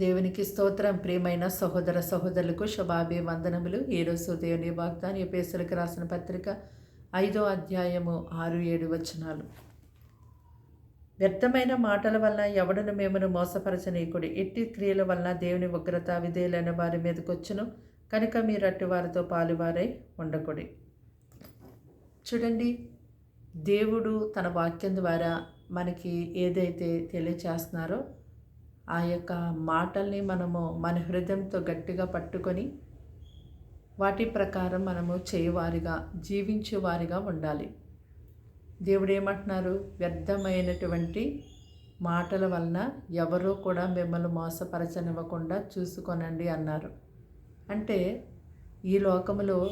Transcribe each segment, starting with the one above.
దేవునికి స్తోత్రం. ప్రియమైన సహోదర సహోదరులకు శుభాభి వందనములు ఈరోజు దేవుని వాగ్దాని పేసులకు రాసిన పత్రిక ఐదో అధ్యాయము ఆరు ఏడు వచనాలు. వ్యర్థమైన మాటల వలన ఎవడను మేమును మోసపరచనీయకుడు? ఎట్టి క్రియల వలన దేవుని ఉగ్రత విధేయులైన వారి మీదకొచ్చును కనుక మీరు అట్టి వారితో పాలువారై ఉండకుడి. చూడండి దేవుడు తన వాక్యం ద్వారా మనకి ఏదైతే తెలియచేస్తున్నారో ఆ యొక్క మాటల్ని మనము మన హృదయంతో గట్టిగా పట్టుకొని వాటి ప్రకారం మనము చేయవారిగా జీవించేవారిగా ఉండాలి. దేవుడు ఏమంటున్నారు? వ్యర్థమైనటువంటి మాటల వలన ఎవరో కూడా మిమ్మల్ని మోసపరచనివ్వకుండా చూసుకొనండి అన్నారు. అంటే ఈ లోకములో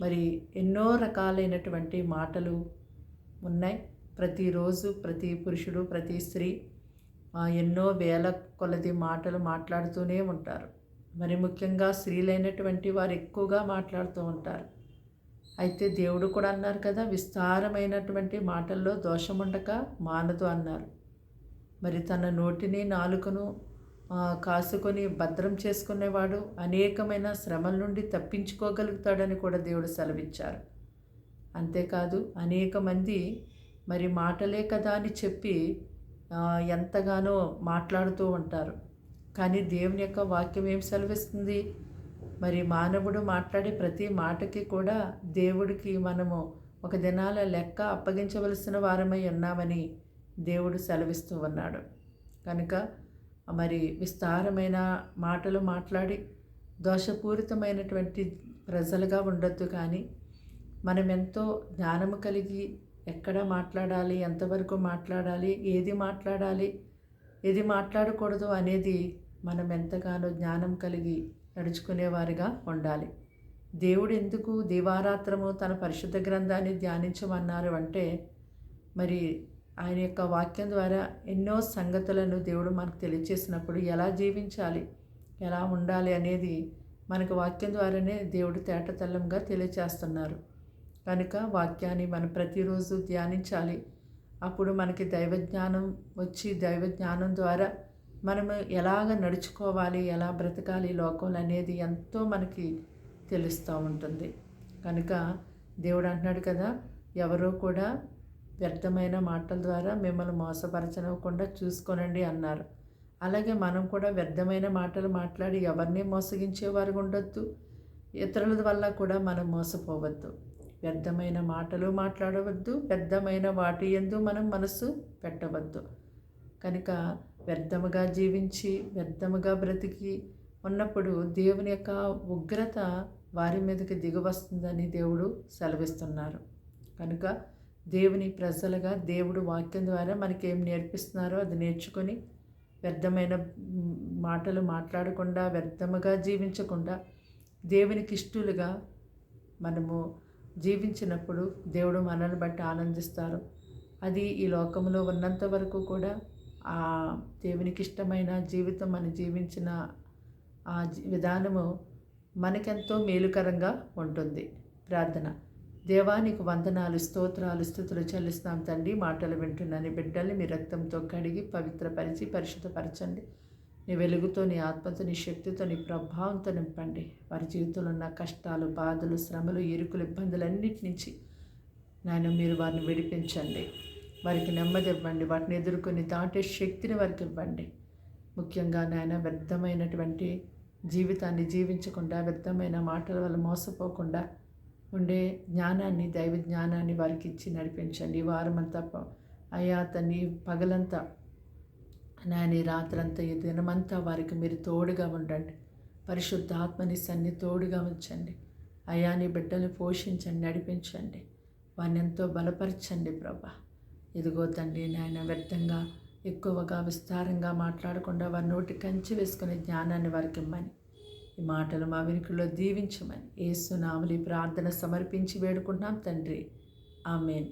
మరి ఎన్నో రకాలైనటువంటి మాటలు ఉన్నాయి. ప్రతిరోజు ప్రతి పురుషుడు ప్రతి స్త్రీ ఎన్నో వేల కొలది మాటలు మాట్లాడుతూనే ఉంటారు. మరి ముఖ్యంగా స్త్రీలైనటువంటి వారు ఎక్కువగా మాట్లాడుతూ ఉంటారు. అయితే దేవుడు కూడా అన్నారు కదా విస్తారమైనటువంటి మాటల్లో దోషం ఉండక మానదు అన్నారు. మరి తన నోటిని నాలుకను కాసుకొని భద్రం చేసుకునేవాడు అనేకమైన శ్రమల నుండి తప్పించుకోగలుగుతాడని కూడా దేవుడు సెలవిచ్చారు. అంతేకాదు అనేక మంది మరి మాటలే కదా అని చెప్పి ఎంతగానో మాట్లాడుతూ ఉంటారు. కానీ దేవుని యొక్క వాక్యం ఏం సెలవిస్తుంది? మరి మానవుడు మాట్లాడే ప్రతి మాటకి కూడా దేవుడికి మనము ఒక దినాల లెక్క అప్పగించవలసిన వారమై ఉన్నామని దేవుడు సెలవిస్తూ ఉన్నాడు. కనుక మరి విస్తారమైన మాటలు మాట్లాడి దోషపూరితమైనటువంటి ప్రజలుగా ఉండొద్దు కానీ మనం ఎంతో జ్ఞానము కలిగి ఎక్కడ మాట్లాడాలి? ఎంతవరకు మాట్లాడాలి? ఏది మాట్లాడాలి? ఏది మాట్లాడకూడదు అనేది మనం ఎంతగానో జ్ఞానం కలిగి నడుచుకునేవారిగా ఉండాలి. దేవుడు ఎందుకు దివారాత్రము తన పరిశుద్ధ గ్రంథాన్ని ధ్యానించమన్నారు అంటే మరి ఆయన యొక్క వాక్యం ద్వారా ఎన్నో సంగతులను దేవుడు మనకు తెలియచేసినప్పుడు ఎలా జీవించాలి? ఎలా ఉండాలి అనేది మనకు వాక్యం ద్వారానే దేవుడు తేటతెల్లంగా తెలియచేస్తున్నారు. కనుక వాక్యాన్ని మనం ప్రతిరోజు ధ్యానించాలి. అప్పుడు మనకి దైవజ్ఞానం వచ్చి దైవజ్ఞానం ద్వారా మనము ఎలాగ నడుచుకోవాలి ఎలా బ్రతకాలి లోకంలో అనేది ఎంతో మనకి తెలుస్తూ ఉంటుంది. కనుక దేవుడు అంటున్నాడు కదా ఎవరో కూడా వ్యర్థమైన మాటల ద్వారా మిమ్మల్ని మోసపరచనివ్వకుండా చూసుకోనండి అన్నారు. అలాగే మనం కూడా వ్యర్థమైన మాటలు మాట్లాడి ఎవరిని మోసగించేవారు ఉండొద్దు ఇతరుల వల్ల కూడా మనం మోసపోవద్దు. వ్యర్థమైన మాటలు మాట్లాడవద్దు వ్యర్థమైన వాటి ఎందు మనం మనసు పెట్టవద్దు. కనుక వ్యర్థముగా జీవించి వ్యర్థముగా బ్రతికి ఉన్నప్పుడు దేవుని యొక్క ఉగ్రత వారి మీదకి దిగువస్తుందని దేవుడు సెలవిస్తున్నారు. కనుక దేవుని ప్రజలుగా దేవుడు వాక్యం ద్వారా మనకేం నేర్పిస్తున్నారో అది నేర్చుకొని వ్యర్థమైన మాటలు మాట్లాడకుండా వ్యర్థముగా జీవించకుండా దేవునికి ఇష్టలుగా మనము జీవించినప్పుడు దేవుడు మనల్ని బట్టి ఆనందిస్తారు. అది ఈ లోకంలో ఉన్నంత వరకు కూడా ఆ దేవునికి ఇష్టమైన జీవితం మనం జీవించిన ఆ విధానము మనకెంతో మేలుకరంగా ఉంటుంది. ప్రార్థన. దేవానికి వందనాలు స్తోత్రాలు స్థుతులు చెల్లిస్తాం తండ్రి. మాటలు వింటున్నాను. బిడ్డల్ని మీ రక్తంతో కడిగి పవిత్రపరిచి పరిశుద్ధపరచండి. నీ వెలుగుతో నీ ఆత్మతో నీ శక్తితో నీ ప్రభావంతో నింపండి. వారి జీవితంలో ఉన్న కష్టాలు బాధలు శ్రమలు ఇరుకులు ఇబ్బందులన్నిటి నుంచి నాయన మీరు వారిని విడిపించండి. వారికి నెమ్మది ఇవ్వండి. వాటిని ఎదుర్కొని దాటే శక్తిని వారికి ఇవ్వండి. ముఖ్యంగా నాయన వ్యర్థమైనటువంటి జీవితాన్ని జీవించకుండా వ్యర్థమైన మాటల వల్ల మోసపోకుండా ఉండే జ్ఞానాన్ని దైవ జ్ఞానాన్ని వారికి ఇచ్చి నడిపించండి. వారమంతా అయ్యా అతన్ని పగలంతా నాని రాత్రంతా ఈ దినమంతా వారికి మీరు తోడుగా ఉండండి. పరిశుద్ధ ఆత్మని సన్ని తోడుగా ఉంచండి. అయాని బిడ్డలు పోషించండి నడిపించండి. వారిని ఎంతో బలపరచండి ప్రభా. ఇదిగో తండ్రి నాయన వ్యర్థంగా ఎక్కువగా విస్తారంగా మాట్లాడకుండా వారి నోటి కంచి వేసుకునే జ్ఞానాన్ని వారికి ఇమ్మని. ఈ మాటలు మా వెనుకలో దీవించమని ఏసునామలి ప్రార్థన సమర్పించి వేడుకుంటున్నాం తండ్రి. ఆమెన్.